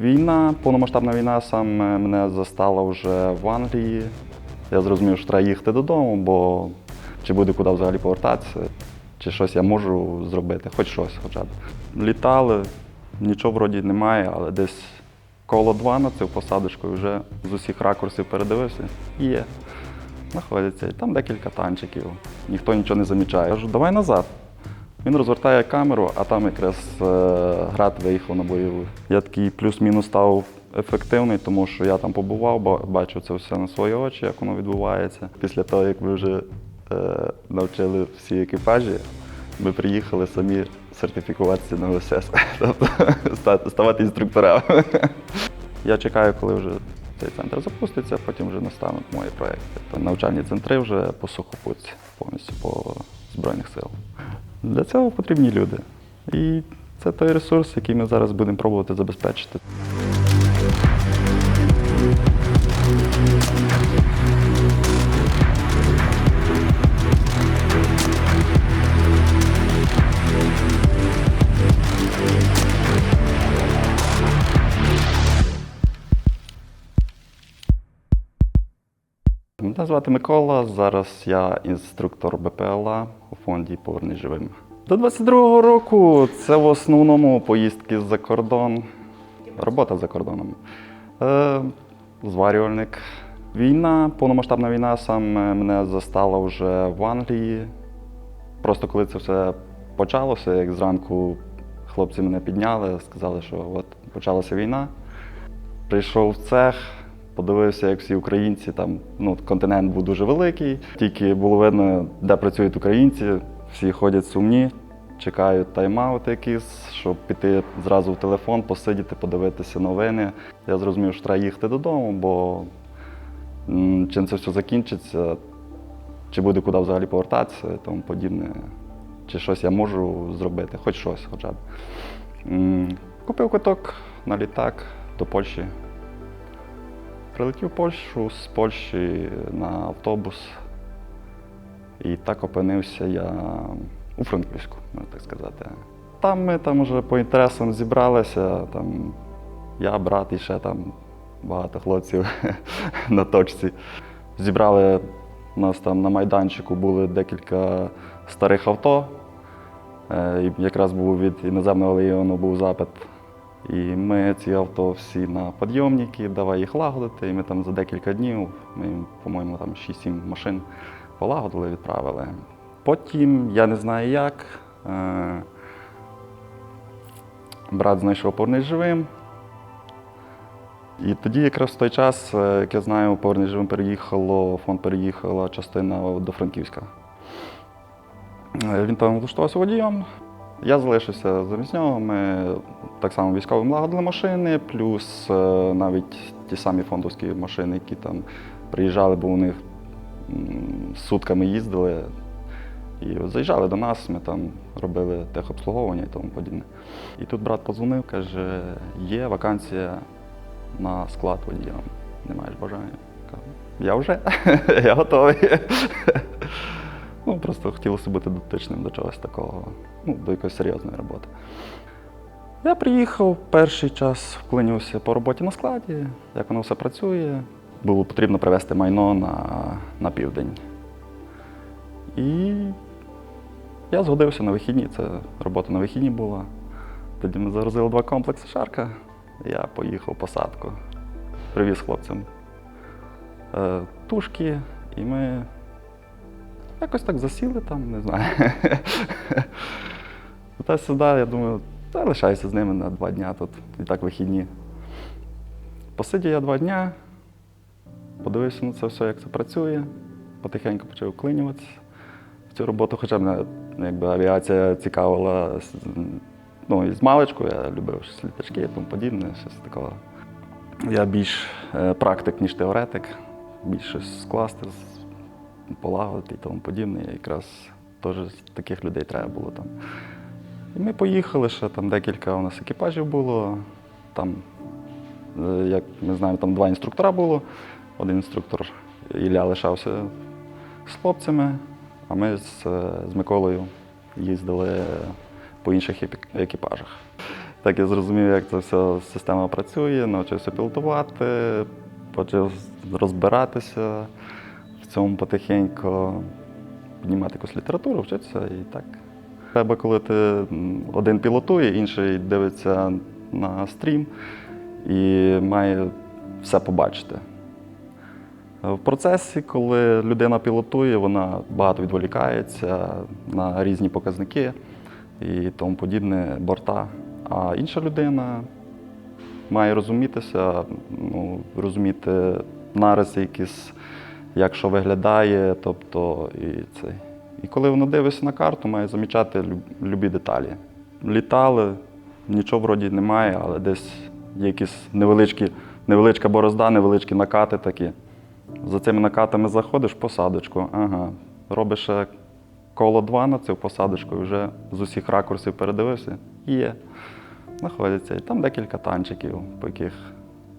Війна, повномасштабна війна саме мене застала вже в Англії. Я зрозумів, що треба їхати додому, бо чи буде куди взагалі повертатися, чи щось я можу зробити, хоч щось хоча б. Літали, нічого вроді немає, але десь коло два на цю посадочку вже з усіх ракурсів передивився. Є. Знаходяться. І там декілька танчиків. Ніхто нічого не замічає. Я кажу, давай назад. Він розвертає камеру, а там якраз е, град виїхав на бойову. Я такий плюс-мінус став ефективний, тому що я там побував, ба- бачив це все на свої очі, як воно відбувається. Після того, як ми вже е, навчили всі екіпажі, ми приїхали самі сертифікуватися на ОСС, тобто ставати інструкторами. Я чекаю, коли вже цей центр запуститься, потім вже настануть мої проекти. Навчальні центри вже по сухопутці, повністю по Збройних сил. Для цього потрібні люди. І це той ресурс, який ми зараз будемо пробувати забезпечити. Мене звати Микола. Зараз я інструктор БПЛА фонді Повернись живим. До 22-го року це в основному поїздки за кордон, робота за кордоном. Е, зварювальник. Війна, повномасштабна війна саме мене застала вже в Англії. Просто коли це все почалося, як зранку хлопці мене підняли, сказали, що от почалася війна. Прийшов в цех, подивився, як всі українці, там ну, континент був дуже великий. Тільки було видно, де працюють українці, всі ходять сумні, чекають тайм-аут якийсь, щоб піти зразу в телефон, посидіти, подивитися новини. Я зрозумів, що треба їхати додому, бо чим це все закінчиться, чи буде куди взагалі повертатися і тому подібне. Чи щось я можу зробити, хоч щось хоча б. Купив квиток на літак до Польщі. Прилетів в Польщу з Польщі на автобус. І так опинився я у Франківську, можна так сказати. Там ми там вже по інтересам зібралися. Там я, брат і ще там багато хлопців на точці. Зібрали у нас там на майданчику були декілька старих авто. Е, І якраз був від іноземного легіону був запит. І ми ці авто всі на підйомники, давай їх лагодити. І ми там за декілька днів, ми, по-моєму, там 6-7 машин полагодили, відправили. Потім, я не знаю як, е, брат знайшов «Повернись живим. І тоді якраз в той час, е, як я знаю, «Повернись живим переїхало, фонд переїхала частина до Франківська. Е, Він там влаштувався водієм. Я залишився замість нього. Ми так само військовим лагодили машини, плюс е, навіть ті самі фондовські машини, які там приїжджали, бо у них сутками їздили. І от заїжджали до нас, ми там робили техобслуговування і тому подібне. І тут брат подзвонив, каже, є вакансія на склад водієм. Не маєш бажання? Я вже, я готовий. Ну, просто хотілося бути дотичним до чогось такого, ну, до якоїсь серйозної роботи. Я приїхав перший час, вклинився по роботі на складі, як воно все працює. Було потрібно привезти майно на, на південь. І я згодився на вихідні, це робота на вихідні була. Тоді ми загрузили два комплекси шарка. Я поїхав посадку. Привіз хлопцям е, тушки, і ми якось так засіли там, не знаю. Та сюди, я думаю, та лишаюся з ними на два дня тут, і так вихідні. Посидів я два дня, подивився на це все, як це працює, потихеньку почав вклинюватися в цю роботу, хоча мене якби, авіація цікавила ну, і з маличку, я любив щось літачки і тому подібне, щось такого. Я більш е, практик, ніж теоретик, більш щось скласти, полагодити і тому подібне. Якраз теж таких людей треба було там. І ми поїхали, ще там декілька у нас екіпажів було. Там, е, як ми знаємо, там два інструктора було. Один інструктор Ілля лишався з хлопцями, а ми з, е, з Миколою їздили по інших екіпажах. Так я зрозумів, як ця вся система працює, навчився пілотувати, почав розбиратися цьому потихеньку, піднімати якусь літературу, вчитися і так. Треба, коли ти один пілотує, інший дивиться на стрім і має все побачити. В процесі, коли людина пілотує, вона багато відволікається на різні показники і тому подібне борта. А інша людина має розумітися, ну, розуміти нариси якісь, як що виглядає, тобто і це. І коли вона дивиться на карту, має замічати любі деталі. Літали, нічого вроді немає, але десь є якісь невеличкі, невеличка борозда, невеличкі накати такі. За цими накатами заходиш в посадочку, ага. Робиш ще коло два на цю посадочку і вже з усіх ракурсів передивився. І Є. Знаходяться. І там декілька танчиків, по яких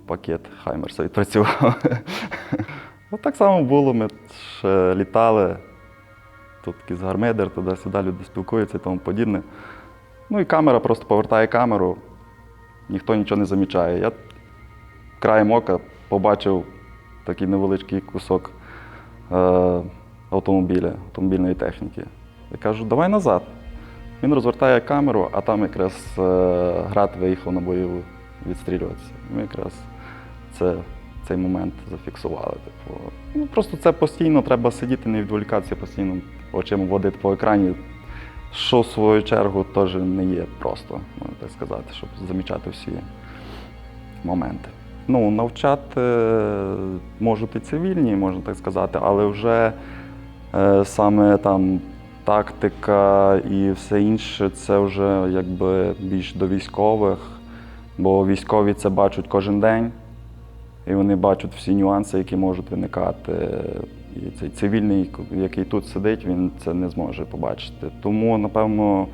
пакет Хаймерса відпрацював. От так само було, ми ще літали. Тут якийсь гармидер, туди-сюди люди спілкуються і тому подібне. Ну і камера просто повертає камеру, ніхто нічого не замічає. Я краєм ока побачив такий невеличкий кусок е, автомобіля, автомобільної техніки. Я кажу, давай назад. Він розвертає камеру, а там якраз е, град виїхав на бойову відстрілюватися. Ми якраз це, цей момент зафіксували. Типу. Ну, просто це постійно треба сидіти, не відволікатися, постійно очима водити по екрані. Що в свою чергу теж не є просто, можна так сказати, щоб замічати всі моменти. Ну, навчати е, можуть і цивільні, можна так сказати, але вже е, саме там тактика і все інше це вже якби більш до військових, бо військові це бачать кожен день, і вони бачать всі нюанси, які можуть виникати. І цей цивільний, який тут сидить, він це не зможе побачити. Тому, напевно,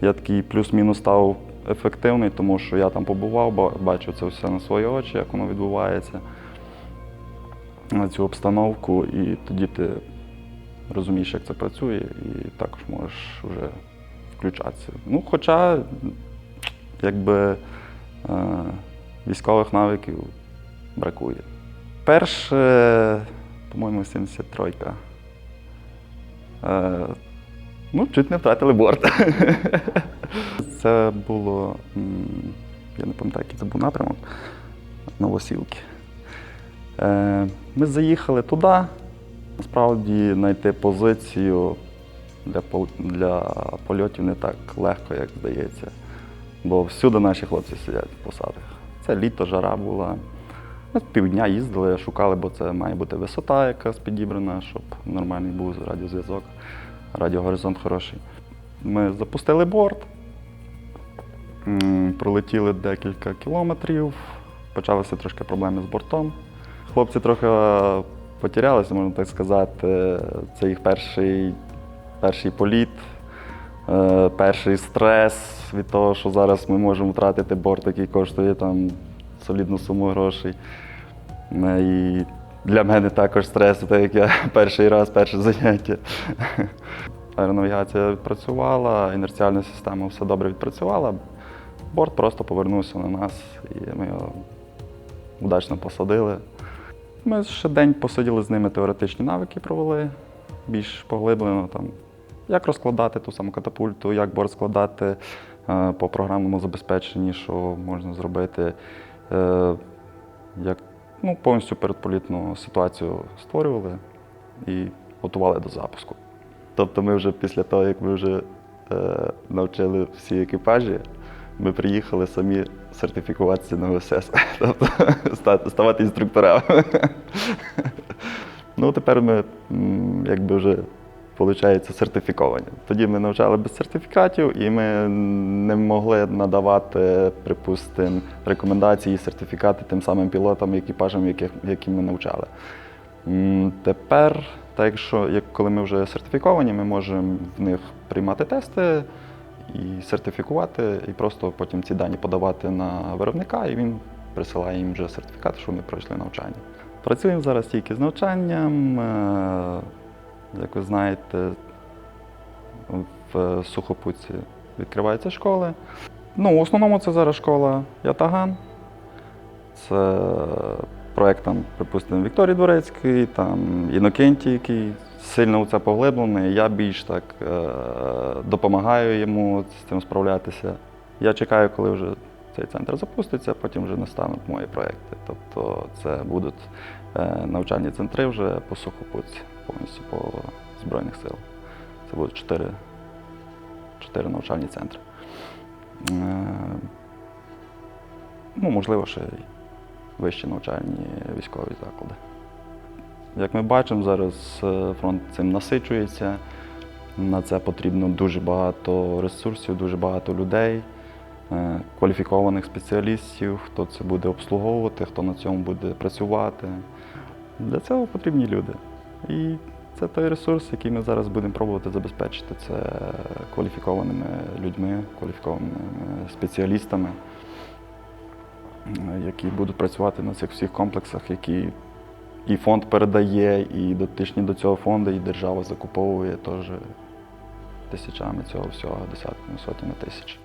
я такий плюс-мінус став ефективний, тому що я там побував, бачу це все на свої очі, як воно відбувається, на цю обстановку, і тоді ти розумієш, як це працює, і також можеш вже включатися. Ну, хоча, якби е, військових навиків бракує. Перше, по-моєму, 73-ка. Е, ну, чуть не втратили борт. Це було, я не пам'ятаю, який це був напрямок, Новосілки. Е, Ми заїхали туди. Насправді знайти позицію для, для польотів не так легко, як здається. Бо всюди наші хлопці сидять в посадах. Це літо, жара була. Ми півдня їздили, шукали, бо це має бути висота якась підібрана, щоб нормальний був радіозв'язок, радіогоризонт хороший. Ми запустили борт, пролетіли декілька кілометрів, почалися трошки проблеми з бортом. Хлопці трохи потерялися, можна так сказати. Це їх перший, перший політ, е, перший стрес від того, що зараз ми можемо втратити борт, який коштує там солідну суму грошей. Е, І для мене також стрес, так як я перший раз, перше заняття. Аеронавігація відпрацювала, інерціальна система все добре відпрацювала. Борт просто повернувся на нас, і ми його удачно посадили. Ми ще день посиділи з ними, теоретичні навики провели, більш поглиблено там, як розкладати ту саму катапульту, як борт складати е, по програмному забезпеченні, що можна зробити. Е, як, ну, повністю передполітну ситуацію створювали і готували до запуску. Тобто ми вже після того, як ми вже е, навчили всі екіпажі, ми приїхали самі сертифікуватися на ОСС, тобто ставати інструкторами. ну, тепер ми якби вже виходить сертифіковані. Тоді ми навчали без сертифікатів і ми не могли надавати, припустимо, рекомендації, і сертифікати тим самим пілотам, екіпажам, які ми навчали. Тепер, так якщо як коли ми вже сертифіковані, ми можемо в них приймати тести і сертифікувати, і просто потім ці дані подавати на виробника, і він присилає їм вже сертифікат, що вони пройшли навчання. Працюємо зараз тільки з навчанням. Як ви знаєте, в Сухопутці відкриваються школи. Ну, в основному це зараз школа Ятаган. Це проект там, припустимо, Вікторії Дворецької, там Інокентій, який сильно у це поглиблений. Я більш так е, допомагаю йому з цим справлятися. Я чекаю, коли вже цей центр запуститься, потім вже настануть мої проекти. Тобто це будуть е, навчальні центри вже по сухопутці, повністю по Збройних сил. Це будуть чотири, чотири навчальні центри. Е, ну, можливо, ще й вищі навчальні військові заклади. Як ми бачимо, зараз е, фронт цим насичується. На це потрібно дуже багато ресурсів, дуже багато людей, е, кваліфікованих спеціалістів, хто це буде обслуговувати, хто на цьому буде працювати. Для цього потрібні люди. І це той ресурс, який ми зараз будемо пробувати забезпечити. Це кваліфікованими людьми, кваліфікованими спеціалістами, е, які будуть працювати на цих всіх комплексах, які і фонд передає, і дотичні до цього фонду, і держава закуповує теж тисячами цього всього, десятками, сотнями тисяч.